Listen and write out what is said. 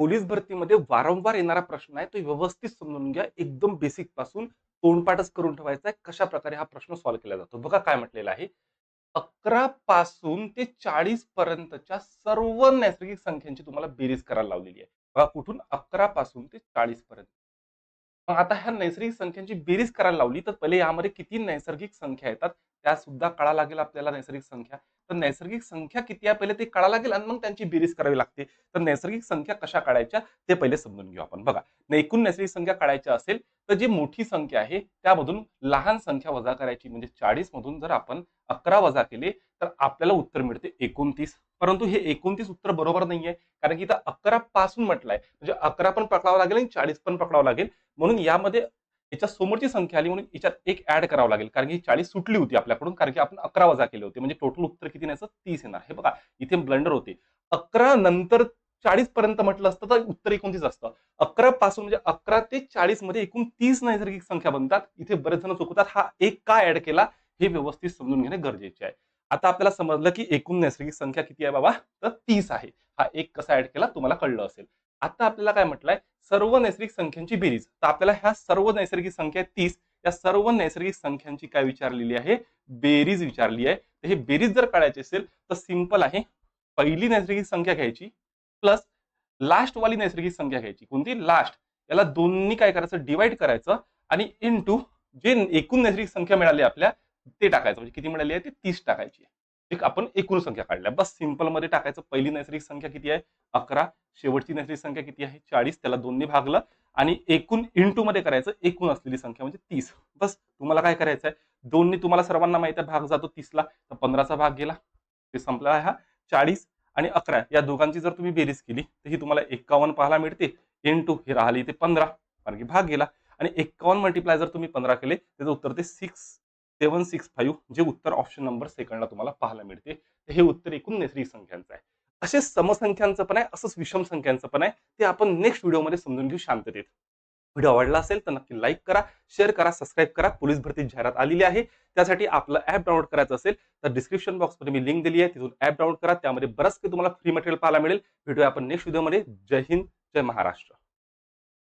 Police भरतीमध्ये वारंवार येणारा प्रश्न आहे तो व्यवस्थित समजून घ्या. एकदम बेसिकपासून तोंडपाठच करून ठेवायचा आहे. कशा प्रकारे हा प्रश्न सॉल्व्ह केला जातो? बघा काय म्हटलेला आहे. अकरा पासून ते चाळीस पर्यंतच्या सर्व नैसर्गिक संख्यांची तुम्हाला बेरीज करायला लावलेली आहे. बघा कुठून? अकरा पासून ते चाळीस पर्यंत. मग आता ह्या नैसर्गिक संख्यांची बेरीज करायला लावली तर पहिले यामध्ये किती नैसर्गिक संख्या येतात? त्या सुद्धा कळा लागेल आपल्याला नैसर्गिक संख्या. तर नैसर्गिक संख्या किती आहे? पहिले ते कळा लागेल आणि मग त्यांची बेरीज करावी लागते. तर नैसर्गिक संख्या कशा काढायच्या? ते पहिले समजून घेऊ आपण. बघा एकूण नैसर्गिक संख्या काढायच्या असेल तर जी मोठी संख्या आहे त्यामधून लहान संख्या वजा करायची. म्हणजे चाळीस मधून जर आपण अकरा वजा केले तर आपल्याला उत्तर मिळते एकोणतीस. परंतु हे एकोणतीस उत्तर बरोबर नाही आहे कारण की इथं अकरा पासून म्हटलंय. म्हणजे अकरा पण पकडावं लागेल आणि चाळीस पण पकडावं लागेल. म्हणून यामध्ये याच्या समोरची संख्या आली म्हणून याच्यात एक ऍड करावं लागेल. कारण की चाळीस सुटली होती आपल्याकडून कारण की आपण अकरा वजा केले होते. म्हणजे टोटल उत्तर किती नाही? तीस येणार. हे बघा इथे ब्लंडर होते. अकरा नंतर चाळीस पर्यंत म्हटलं असतं तर उत्तर एकोणतीस असतं. अकरा पासून म्हणजे अकरा ते चाळीसमध्ये एकूण तीस नैसर्गिक संख्या बनतात. इथे बरेच जण चुकवतात हा एक का ऍड केला हे व्यवस्थित समजून घेणे गरजेचे आहे. आता आपल्याला समजलं की एकूण नैसर्गिक संख्या किती आहे बाबा? तर तीस आहे. हा एक कसा ऍड केला तुम्हाला कळलं असेल. आता आपल्याला काय म्हटलंय? सर्व नैसर्गिक संख्यांची बेरीज. तर आपल्याला ह्या सर्व नैसर्गिक संख्या तीस. या सर्व नैसर्गिक संख्यांची काय विचारलेली आहे? बेरीज विचारली आहे. तर हे बेरीज जर काढायची असेल तर सिंपल आहे. पहिली नैसर्गिक संख्या घ्यायची प्लस लास्ट वाली नैसर्गिक संख्या घ्यायची. कोणती? लास्ट. याला दोन्ही काय करायचं? डिवाइड करायचं आणि इन टू जे एकूण नैसर्गिक संख्या मिळाली आपल्या ते टाकायचं. म्हणजे किती मिळाली आहे? ती तीस टाकायची एक आपण एकूण संख्या काढल्या. बस सिंपलमध्ये टाकायचं. पहिली नैसर्गिक संख्या किती आहे? अकरा. शेवटची नैसर्गिक संख्या किती आहे? चाळीस. त्याला दोन्ही भागलं. आणि एकूण इंटू मध्ये करायचं. एकूण असलेली संख्या म्हणजे तीस. बस तुम्हाला काय करायचं आहे? दोन्ही तुम्हाला सर्वांना माहिती आहे. भाग जातो तीसला. तर पंधराचा भाग गेला. ते संपला हा. चाळीस आणि अकरा. या दोघांची जर तुम्ही बेरीज केली तर ही तुम्हाला एक्कावन्न पाहायला मिळते. इंटू हे राहिली ते पंधरा. कारण की भाग गेला. आणि एक्कावन्न मल्टिप्लाय जर तुम्ही पंधरा केले त्याचं उत्तर ते सिक्स सेवन सिक्स फाईव्ह जे उत्तर ऑप्शन नंबर सेकंडला तुम्हाला पाहायला मिळते. हे उत्तर एकूण नैसर्गिक संख्यांचं आहे. असे समसंख्यांचं पण आहे असंच विषम संख्यांचं पण आहे. ते आपण नेक्स्ट व्हिडिओमध्ये समजून घेऊ शांततेत. व्हिडिओ आवडला असेल तर नक्की लाईक करा शेअर करा सबस्क्राईब करा. पोलीस भरती जाहिरात आलेली आहे. त्यासाठी आपलं ऍप डाउनलोड करायचं असेल तर डिस्क्रिप्शन बॉक्समध्ये मी लिंक दिली आहे. तिथून ऍप डाउनलोड करा. त्यामध्ये बरंच काही तुम्हाला फ्री मटेरियल पाहायला मिळेल. व्हिडिओ आपण नेक्स्ट व्हिडिओमध्ये जय हिंद जय महाराष्ट्र.